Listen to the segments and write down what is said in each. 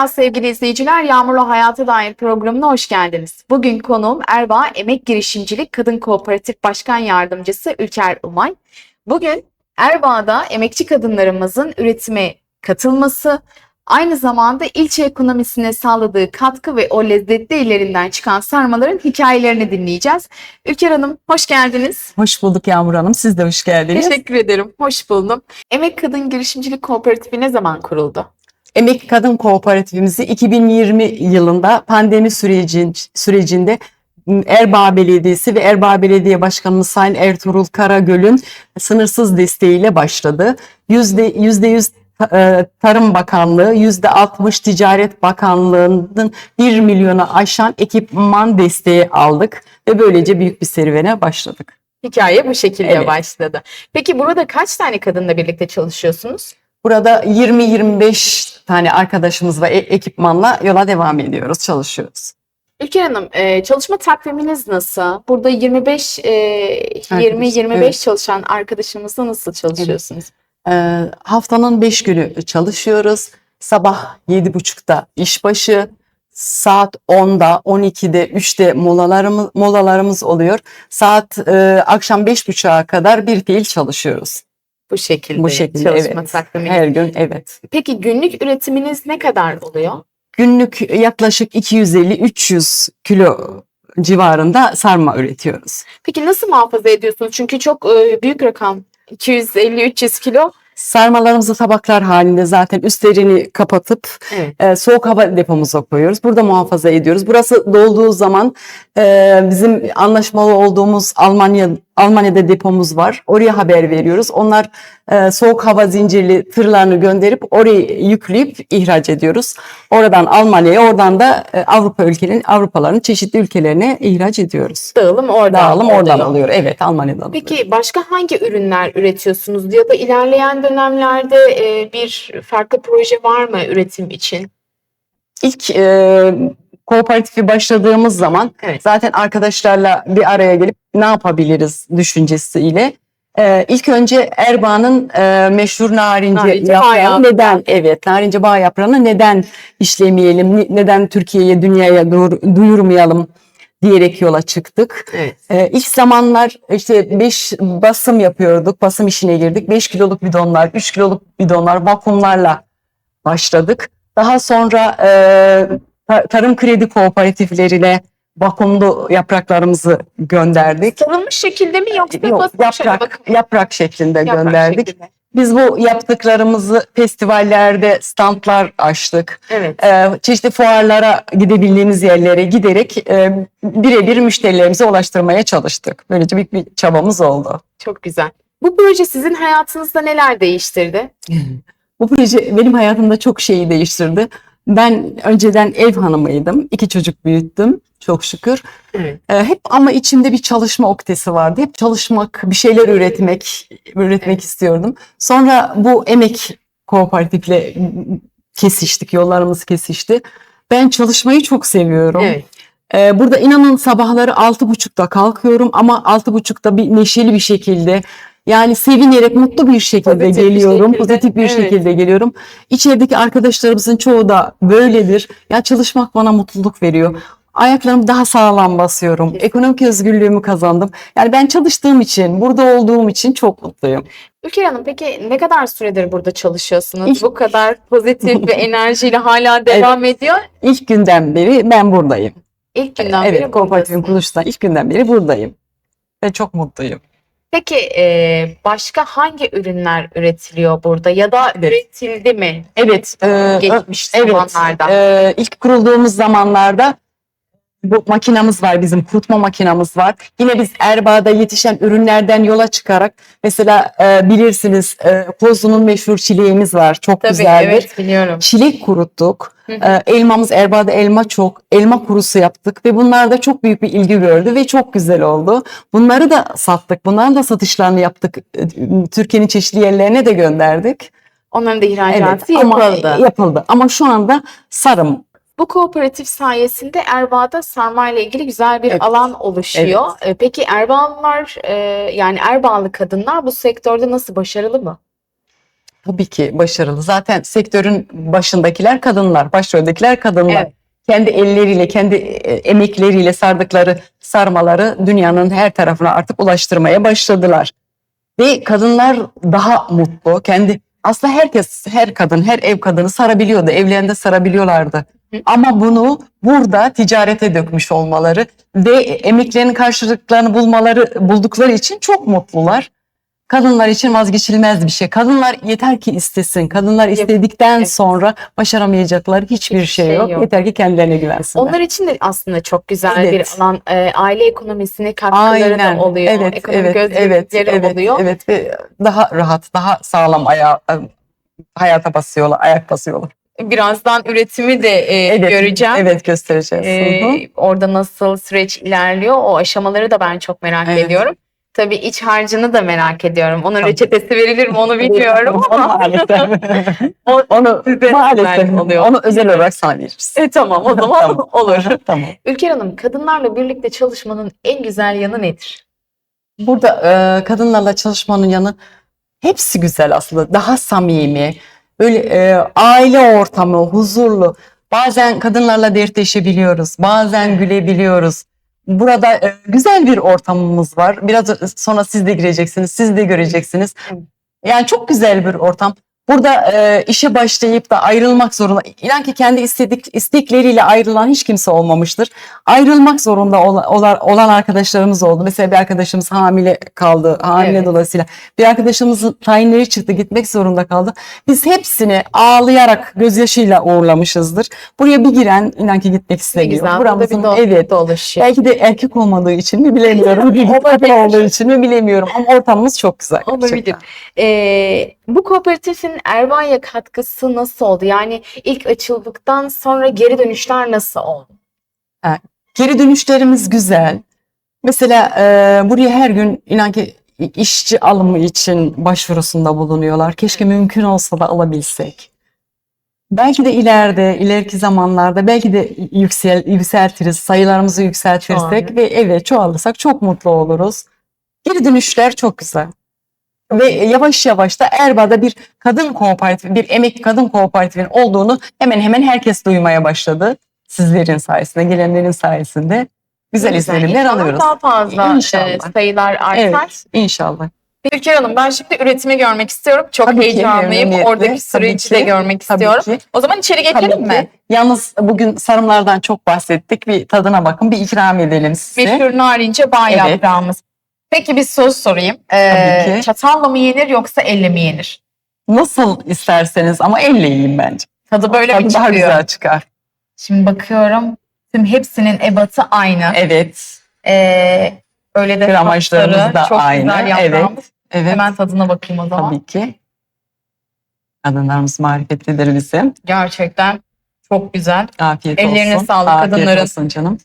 Merhaba sevgili izleyiciler, Yağmurlu Hayata Dair programına hoş geldiniz. Bugün konuğum Erbaa Emek Girişimcilik Kadın Kooperatif Başkan Yardımcısı Ülker Umay. Bugün Erbaa'da emekçi kadınlarımızın üretime katılması, aynı zamanda ilçe ekonomisine sağladığı katkı ve o lezzetli ellerinden çıkan sarmaların hikayelerini dinleyeceğiz. Ülker Hanım hoş geldiniz. Hoş bulduk Yağmur Hanım. Siz de hoş geldiniz. Teşekkür ederim, hoş buldum. Emek Kadın Girişimcilik Kooperatifi ne zaman kuruldu? Emek Kadın Kooperatifimizi 2020 yılında pandemi sürecin, sürecinde Erbaa Belediyesi ve Erbaa Belediye Başkanımız Sayın Ertuğrul Karagöl'ün sınırsız desteğiyle başladı. Yüzde, yüzde yüz e, Tarım Bakanlığı, yüzde 60 Ticaret Bakanlığı'nın 1 milyona aşan ekipman desteği aldık ve böylece büyük bir serüvene başladık. Hikaye bu şekilde Evet. başladı. Peki burada kaç tane kadınla birlikte çalışıyorsunuz? Burada 20-25 tane arkadaşımız ve e- ekipmanla yola devam ediyoruz, çalışıyoruz. Ülker Hanım, e, çalışma takviminiz nasıl? Burada 25 e, Arkadaş, 20-25 evet. çalışan arkadaşımızla nasıl çalışıyorsunuz? Ee, haftanın 5 günü çalışıyoruz. Sabah 7.30'da işbaşı, saat 10'da, 12'de, 3'te molalarımız, molalarımız oluyor. Saat e, akşam 5.30'a kadar bir fiil çalışıyoruz. Bu şekilde, Bu şekilde çalışma evet. takvimi. Her gün evet. Peki günlük üretiminiz ne kadar oluyor? Günlük yaklaşık 250-300 kilo civarında sarma üretiyoruz. Peki nasıl muhafaza ediyorsunuz? Çünkü çok e, büyük rakam. 250-300 kilo. Sarmalarımızı tabaklar halinde zaten üstlerini kapatıp Evet. e, soğuk hava depomuza koyuyoruz. Burada muhafaza ediyoruz. Burası dolduğu zaman e, bizim anlaşmalı olduğumuz Almanya Almanya'da depomuz var. Oraya haber veriyoruz. Onlar e, soğuk hava zincirli tırlarını gönderip orayı yükleyip ihraç ediyoruz. Oradan Almanya'ya, oradan da e, Avrupa ülkelerinin Avrupaların çeşitli ülkelerine ihraç ediyoruz. Dağılım oradan Dağılım oradan oluyor. oluyor. Evet, Almanya'dan oluyor. Peki başka hangi ürünler üretiyorsunuz ya da ilerleyen dönemlerde e, bir farklı proje var mı üretim için? İlk e, kooperatifi başladığımız zaman Evet. zaten arkadaşlarla bir araya gelip ne yapabiliriz düşüncesiyle. E, ilk önce Erbaa'nın e, meşhur narince, Narince yaprağı neden evet narince bağ yaprağını neden işlemeyelim, neden Türkiye'ye dünyaya dur- duyurmayalım diyerek yola çıktık. Evet. Ee, ilk zamanlar işte 5 basım yapıyorduk, basım işine girdik. 5 kiloluk bidonlar, 3 kiloluk bidonlar, vakumlarla başladık. Daha sonra e, tarım kredi kooperatiflerine vakumlu yapraklarımızı gönderdik. Sarılmış şekilde mi yoksa Yok, yaprak, yaprak şeklinde yaprak gönderdik. şeklinde. Biz bu yaptıklarımızı festivallerde standlar açtık. Evet. Ee, çeşitli fuarlara gidebildiğimiz yerlere giderek e, birebir müşterilerimize ulaştırmaya çalıştık. Böylece büyük bir çabamız oldu. Çok güzel. Bu proje sizin hayatınızda neler değiştirdi? Bu proje benim hayatımda çok şeyi değiştirdi. Ben önceden ev hanımıydım. iki çocuk büyüttüm çok şükür. Evet. Ee, hep ama içimde bir çalışma oktesi vardı. Hep çalışmak, bir şeyler üretmek, üretmek istiyordum. Sonra bu emek kooperatifle kesiştik, yollarımız kesişti. Ben çalışmayı çok seviyorum. Evet. Ee, burada inanın sabahları altı buçukta kalkıyorum ama altı buçukta bir neşeli bir şekilde yani sevinerek mutlu bir şekilde Pozitif bir geliyorum. şekilde, Pozitif bir evet. şekilde geliyorum. İçerideki arkadaşlarımızın çoğu da böyledir. Ya çalışmak bana mutluluk veriyor. Ayaklarımı daha sağlam basıyorum. Kesinlikle. Ekonomik özgürlüğümü kazandım. Yani ben çalıştığım için, burada olduğum için çok mutluyum. Ülker Hanım peki ne kadar süredir burada çalışıyorsunuz? İlk- Bu kadar pozitif ve enerjiyle hala devam ediyor. İlk günden beri ben buradayım. İlk günden evet, beri kooperatifin buradasınız. kuruluşundan ilk günden beri buradayım. Ve çok mutluyum. Peki e, başka hangi ürünler üretiliyor burada ya da Evet. üretildi mi Evet. e, geçmiş Evet, zamanlarda? e, ilk kurulduğumuz zamanlarda bu makinamız var bizim kurutma makinamız var. Yine biz Erbaa'da yetişen ürünlerden yola çıkarak mesela e, bilirsiniz e, Kozlu'nun meşhur çileğimiz var. Çok Tabii güzeldir. evet biliyorum. Çilek kuruttuk. Hı hı. E, elmamız Erbaa'da elma çok. Elma kurusu yaptık ve bunlar da çok büyük bir ilgi gördü ve çok güzel oldu. Bunları da sattık. Bunların da satışlarını yaptık. E, Türkiye'nin çeşitli yerlerine de gönderdik. Onların da ihracatı ama yapıldı. yapıldı. Ama şu anda sarım Bu kooperatif sayesinde Erbaa'da sarma ile ilgili güzel bir Evet. alan oluşuyor. E, Peki Erbağlılar e, yani Erbağlı kadınlar bu sektörde nasıl başarılı mı? Tabii ki başarılı. Zaten sektörün başındakiler kadınlar, başroldekiler kadınlar. Evet. Kendi elleriyle, kendi e, emekleriyle sardıkları sarmaları dünyanın her tarafına artık ulaştırmaya başladılar. Ve kadınlar daha mutlu. Kendi aslında herkes, her kadın, her ev kadını sarabiliyordu. Evlerinde sarabiliyorlardı. Ama bunu burada ticarete dökmüş olmaları ve emeklerinin karşılıklarını bulmaları buldukları için çok mutlular. Kadınlar için vazgeçilmez bir şey. Kadınlar yeter ki istesin. Kadınlar istedikten Evet. sonra başaramayacakları hiçbir Hiçbir şey, şey yok. yok. Yeter ki kendilerine güvensinler. Onlar için de aslında çok güzel Evet. bir alan. Ee, aile ekonomisine katkıları Aynen. da oluyor. Evet, Ekonomik evet, evet, evet, oluyor. evet ve daha rahat, daha sağlam ayağa, hayata basıyorlar, ayak basıyorlar. Birazdan üretimi de e, Evet, göreceğim. Evet göstereceğiz. Hı hı. orada nasıl süreç ilerliyor o aşamaları da ben çok merak Evet. ediyorum. Tabii iç harcını da merak ediyorum. Onun Tabii. reçetesi verilir mi onu bilmiyorum ama. maalesef. O- onu maalesef oluyor. onu özel olarak sana veririz. E, tamam o zaman Tamam. olur. tamam. Ülker Hanım kadınlarla birlikte çalışmanın en güzel yanı nedir? Burada e, kadınlarla çalışmanın yanı hepsi güzel aslında. Daha samimi, böyle e, aile ortamı, huzurlu. Bazen kadınlarla dertleşebiliyoruz, bazen gülebiliyoruz. Burada e, güzel bir ortamımız var. Biraz sonra siz de gireceksiniz, siz de göreceksiniz. Yani çok güzel bir ortam. Burada e, işe başlayıp da ayrılmak zorunda. İnan ki kendi istedik, istekleriyle ayrılan hiç kimse olmamıştır. Ayrılmak zorunda olan, olan, arkadaşlarımız oldu. Mesela bir arkadaşımız hamile kaldı. Hamile Evet. dolayısıyla. Bir arkadaşımızın tayinleri çıktı. Gitmek zorunda kaldı. Biz hepsini ağlayarak, gözyaşıyla uğurlamışızdır. Buraya bir giren inan ki gitmek istemiyor. güzel. Bir Buramızın dostluk evet oluşuyor. Belki de erkek olmadığı için mi bilemiyorum. Bir kadın olduğu için mi bilemiyorum. Ama ortamımız çok güzel. Olabilir. Ee, bu kooperatifin Erbanya katkısı nasıl oldu? Yani ilk açıldıktan sonra geri dönüşler nasıl oldu? Geri dönüşlerimiz güzel. Mesela e, buraya her gün inan ki işçi alımı için başvurusunda bulunuyorlar. Keşke mümkün olsa da alabilsek. Belki de ileride, ileriki zamanlarda belki de yüksel, yükseltiriz, sayılarımızı yükseltirsek Çoğalır. ve evet çoğalırsak çok mutlu oluruz. Geri dönüşler çok güzel. Ve yavaş yavaş da Erbaa'da bir kadın kooperatifi, bir emek kadın kooperatifinin olduğunu hemen hemen herkes duymaya başladı. Sizlerin sayesinde, gelenlerin sayesinde güzel izlenimler İnşallah alıyoruz. Daha fazla İnşallah. e, sayılar artar. Evet, inşallah. Ülker Hanım ben şimdi üretimi görmek istiyorum. Çok Tabii ki, heyecanlıyım. memnuniyetle. Oradaki Tabii süreci de ki, görmek Tabii istiyorum. ki. O zaman içeri Tabii geçelim mi? ki. Yalnız bugün sarımlardan çok bahsettik. Bir tadına bakın, bir ikram edelim size. Meşhur narince bağ Evet. yaprağımız. Peki bir soru sorayım. Ee, Tabii ki. çatalla mı yenir yoksa elle mi yenir? Nasıl isterseniz ama elle yiyin bence. Tadı böyle mi Tadı daha çıkıyor? güzel çıkar. Şimdi bakıyorum. Tüm hepsinin ebatı aynı. Evet, Ee, öyle de Gramajlarımız tatları, da çok aynı. Güzel Evet, evet. Hemen tadına bakayım o zaman. Tabii ki. Kadınlarımız marifetlidir bizim. Gerçekten çok güzel. Afiyet Ellerine olsun. sağlık Afiyet kadınların. olsun canım.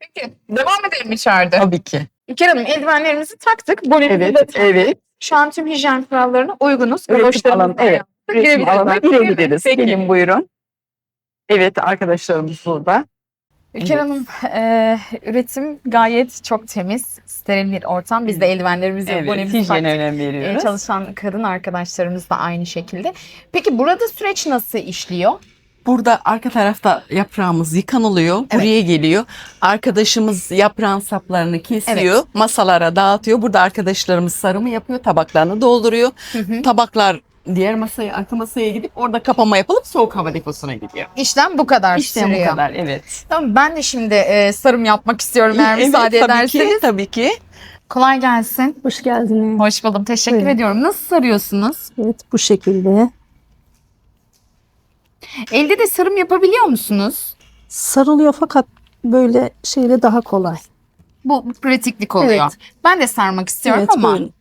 Peki devam edelim içeride. Tabii ki. Hanım eldivenlerimizi taktık. Bonemizi de taktık. evet. Şu an tüm hijyen kurallarına uygunuz. Üretim Galoşlarımızı alanı, evet. da Üretim girebiliriz. alanına girebiliriz. Peki. Gelin buyurun. Evet arkadaşlarımız burada. Ülker Hanım, e, üretim gayet çok temiz, steril bir ortam. Biz de eldivenlerimizi, Evet, bonemizi hijyene taktık. önem E, veriyoruz. çalışan kadın arkadaşlarımız da aynı şekilde. Peki burada süreç nasıl işliyor? Burada arka tarafta yaprağımız yıkanılıyor. Buraya geliyor. Arkadaşımız yaprağın saplarını kesiyor. Masalara dağıtıyor. Burada arkadaşlarımız sarımı yapıyor. Tabaklarını dolduruyor. Tabaklar diğer masaya, arka masaya gidip orada kapama yapılıp soğuk hava deposuna gidiyor. İşlem bu kadar İşte sürüyor. bu kadar evet. Tamam, ben de şimdi e, sarım yapmak istiyorum eğer Evet, müsaade tabii ederseniz. ki, tabii ki. Kolay gelsin. Hoş geldiniz. Hoş buldum. Teşekkür Buyurun. ediyorum. Nasıl sarıyorsunuz? Evet bu şekilde. Elde de sarım yapabiliyor musunuz? Sarılıyor fakat böyle şeyle daha kolay. Bu pratiklik oluyor. Evet. Ben de sarmak istiyorum evet, ama buyurun.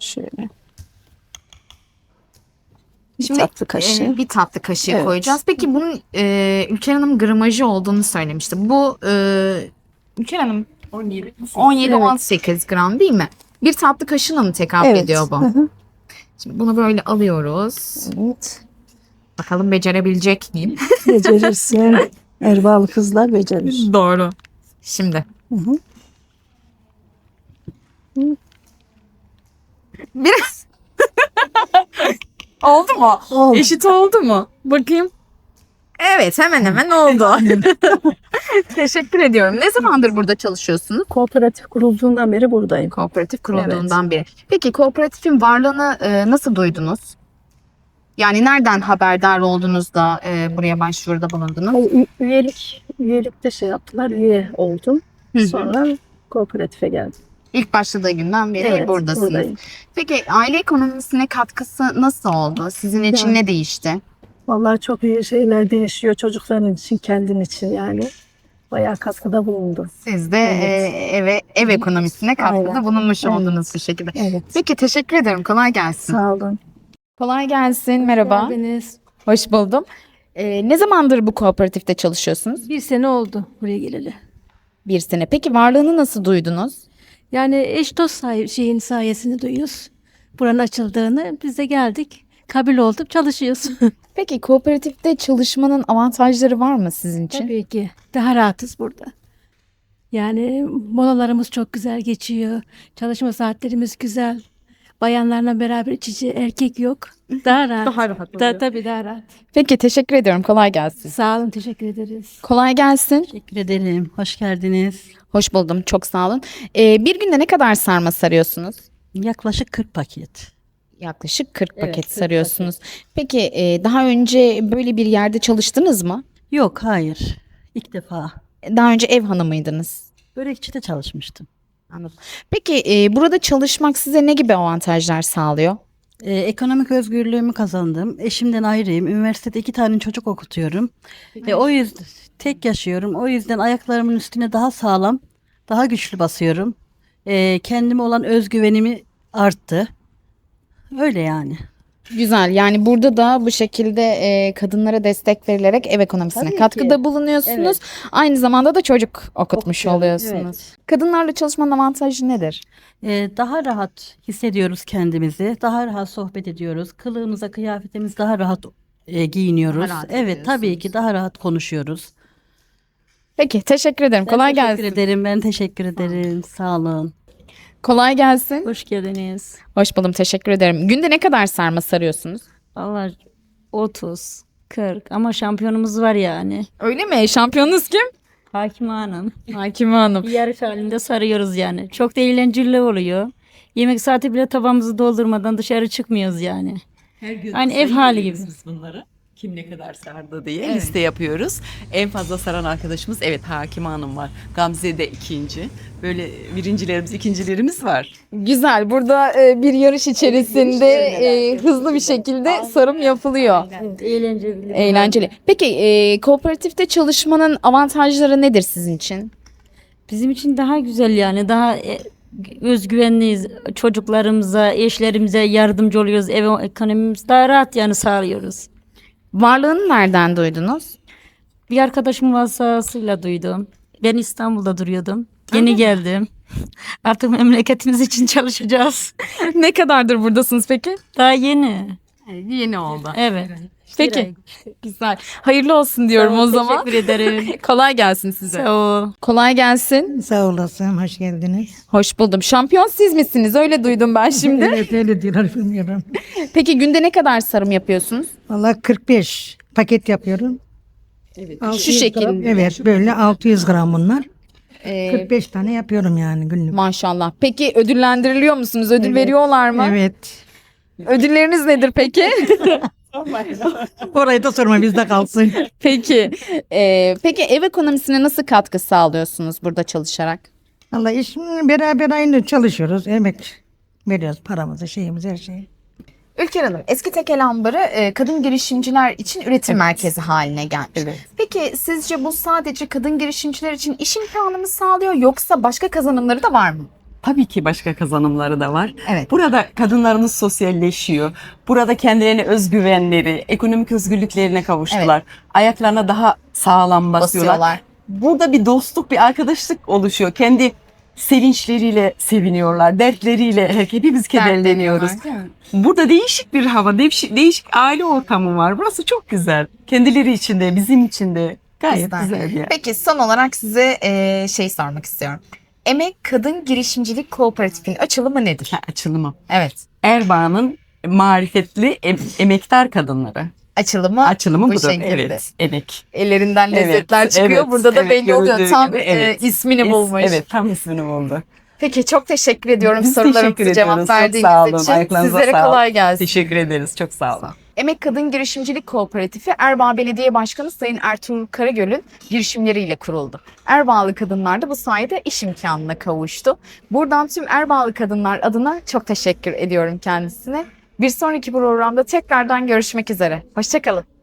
Şöyle. Bir Şimdi, tatlı kaşığı. e, bir tatlı kaşığı Evet. koyacağız. Peki bunun e, Ülker Hanım gramajı olduğunu söylemişti. Bu e, Ülker Hanım 17-18 gram değil mi? Bir tatlı kaşığına mı tekabül ediyor Hı bu? hı, Şimdi bunu böyle alıyoruz. evet. Bakalım becerebilecek miyim? Becerirsin. Erbalı kızlar becerir. Doğru. Şimdi. Hı hı. Biraz Oldu mu? Oldu. Eşit oldu mu? Bakayım. Evet hemen hemen oldu. Teşekkür ediyorum. Ne zamandır burada çalışıyorsunuz? Kooperatif kurulduğundan beri buradayım. Kooperatif kurulduğundan beri. Peki kooperatifin varlığını e, nasıl duydunuz? Yani nereden haberdar oldunuz da e, buraya başvuruda bulundunuz? Ü- Üyelik, üyelikte şey yaptılar. Üye oldum. Sonra kooperatife geldim. İlk başladığı günden beri Evet, buradasınız. buradayım. Peki aile ekonomisine katkısı nasıl oldu? Sizin için Yani- ne değişti? Vallahi çok iyi şeyler değişiyor çocukların için, kendin için yani. Bayağı katkıda bulundu. Siz de Evet. e, eve ev ekonomisine katkıda Aynen. bulunmuş Evet. oldunuz bu şekilde. Evet. Peki teşekkür ederim. Kolay gelsin. Sağ olun. Kolay gelsin. Merhaba. Geldiniz. Hoş buldum. E, ne zamandır bu kooperatifte çalışıyorsunuz? Bir sene oldu buraya geleli. Bir sene. Peki varlığını nasıl duydunuz? Yani eş dost say- şeyin sayesinde duyuyoruz. Buranın açıldığını biz de geldik. Kabul olduk çalışıyoruz. Peki kooperatifte çalışmanın avantajları var mı sizin için? Tabii ki. Daha rahatız burada. Yani molalarımız çok güzel geçiyor. Çalışma saatlerimiz güzel. Bayanlarla beraber içici erkek yok. Daha rahat. Daha rahat Da, tabii daha rahat. Peki teşekkür ediyorum. Kolay gelsin. Sağ olun teşekkür ederiz. Kolay gelsin. Teşekkür ederim. Hoş geldiniz. Hoş buldum. Çok sağ olun. Ee, bir günde ne kadar sarma sarıyorsunuz? Yaklaşık 40 paket. Yaklaşık 40 Evet, paket 40 sarıyorsunuz. Peki e, daha önce böyle bir yerde çalıştınız mı? Yok, hayır. İlk defa. Daha önce ev hanımıydınız. Börekçide çalışmıştım. Anladım. Peki e, burada çalışmak size ne gibi avantajlar sağlıyor? Ee, ekonomik özgürlüğümü kazandım. Eşimden ayrıyım. Üniversitede iki tane çocuk okutuyorum. E, o yüzden tek yaşıyorum. O yüzden ayaklarımın üstüne daha sağlam, daha güçlü basıyorum. E, kendime olan özgüvenimi arttı. Öyle yani. Güzel. Yani burada da bu şekilde e, kadınlara destek verilerek ev ekonomisine Tabii katkıda ki. bulunuyorsunuz. Evet. Aynı zamanda da çocuk okutmuş Okuyorum, oluyorsunuz. Kadınlarla çalışmanın avantajı nedir? Ee, daha rahat hissediyoruz kendimizi. Daha rahat sohbet ediyoruz. Kılığımıza, kıyafetimiz daha rahat e, giyiniyoruz. Daha rahat evet, tabii ki daha rahat konuşuyoruz. Peki teşekkür ederim. Ben Kolay teşekkür gelsin. ederim. Ben teşekkür ederim. Sağ olun. Kolay gelsin. Hoş geldiniz. Hoş buldum. Teşekkür ederim. Günde ne kadar sarma sarıyorsunuz? Vallahi 30, 40 ama şampiyonumuz var yani. Öyle mi? Şampiyonunuz kim? Hakime Hanım. Hakime Hanım. Bir yarış halinde sarıyoruz yani. Çok da eğlenceli oluyor. Yemek saati bile tabağımızı doldurmadan dışarı çıkmıyoruz yani. Her gün Hani ev hali gibi. Bunları. Kim ne kadar sardı diye liste yapıyoruz. En fazla saran arkadaşımız evet Hakime Hanım var. Gamze de ikinci. Böyle birincilerimiz, ikincilerimiz var. Güzel. Burada e, bir yarış içerisinde e, hızlı bir şekilde sarım yapılıyor. Evet, eğlenceli. Eğlenceli. Peki e, kooperatifte çalışmanın avantajları nedir sizin için? Bizim için daha güzel yani. Daha e, özgüvenliyiz. Çocuklarımıza, eşlerimize yardımcı oluyoruz. Ev ekonomimiz daha rahat yani sağlıyoruz. Varlığını nereden duydunuz? Bir arkadaşım vasıtasıyla duydum. Ben İstanbul'da duruyordum. Yeni geldim. Artık memleketimiz için çalışacağız. ne kadardır buradasınız peki? Daha yeni. Yeni oldu. Evet. Peki. Güzel. Hayırlı olsun diyorum o zaman. Teşekkür ederim. Kolay gelsin size. Sağ ol. Kolay gelsin. Sağ olasın, hoş geldiniz. Hoş buldum. Şampiyon siz misiniz? Öyle duydum ben şimdi. evet öyle diyorlar bilmiyorum. Peki günde ne kadar sarım yapıyorsunuz? Valla 45 paket yapıyorum. Şu 600 şekilde. gram- evet böyle 600 gram bunlar. Ee, 45 tane yapıyorum yani günlük. maşallah. Peki ödüllendiriliyor musunuz? Ödül veriyorlar mı? Evet. Ödülleriniz nedir peki? Orayı da sorma bizde kalsın. peki. Ee, peki ev ekonomisine nasıl katkı sağlıyorsunuz burada çalışarak? Valla iş beraber aynı çalışıyoruz. Emek veriyoruz paramızı, şeyimizi, her şeyi. Ülker Hanım, eski tekel ambarı e, kadın girişimciler için üretim merkezi haline gelmiş. Peki sizce bu sadece kadın girişimciler için iş imkanı mı sağlıyor yoksa başka kazanımları da var mı? Tabii ki başka kazanımları da var. Evet. Burada kadınlarımız sosyalleşiyor. Burada kendilerine özgüvenleri, ekonomik özgürlüklerine kavuştular. Ayaklarına daha sağlam basıyorlar. Basıyorlar. Burada bir dostluk, bir arkadaşlık oluşuyor. Kendi sevinçleriyle seviniyorlar, dertleriyle hepimiz kederleniyoruz. Burada değişik bir hava, değişik, değişik aile ortamı var. Burası çok güzel. Kendileri için de, bizim için de gayet Güzel. güzel bir yer. Peki son olarak size e, şey sormak istiyorum. Emek Kadın Girişimcilik Kooperatifinin açılımı nedir? Ha, açılımı. Evet. Erbaa'nın marifetli em- emektar kadınları. Açılımı Açılımı bu budur. şekilde. Evet, emek. ellerinden Evet, lezzetler çıkıyor. evet, Burada da evet, belli oluyor. Tam gibi, e, evet. ismini Es- bulmuş. Evet, tam ismini buldu. Peki çok teşekkür ediyorum Biz sorularımıza cevap verdiğiniz sağ olun. için. Ayaklarınıza Sizlere kolay gelsin. Teşekkür ederiz. Çok sağ olun. Emek Kadın Girişimcilik Kooperatifi Erbaa Belediye Başkanı Sayın Ertuğrul Karagöl'ün girişimleriyle kuruldu. Erbağlı kadınlar da bu sayede iş imkanına kavuştu. Buradan tüm Erbağlı kadınlar adına çok teşekkür ediyorum kendisine. Bir sonraki programda tekrardan görüşmek üzere. Hoşçakalın.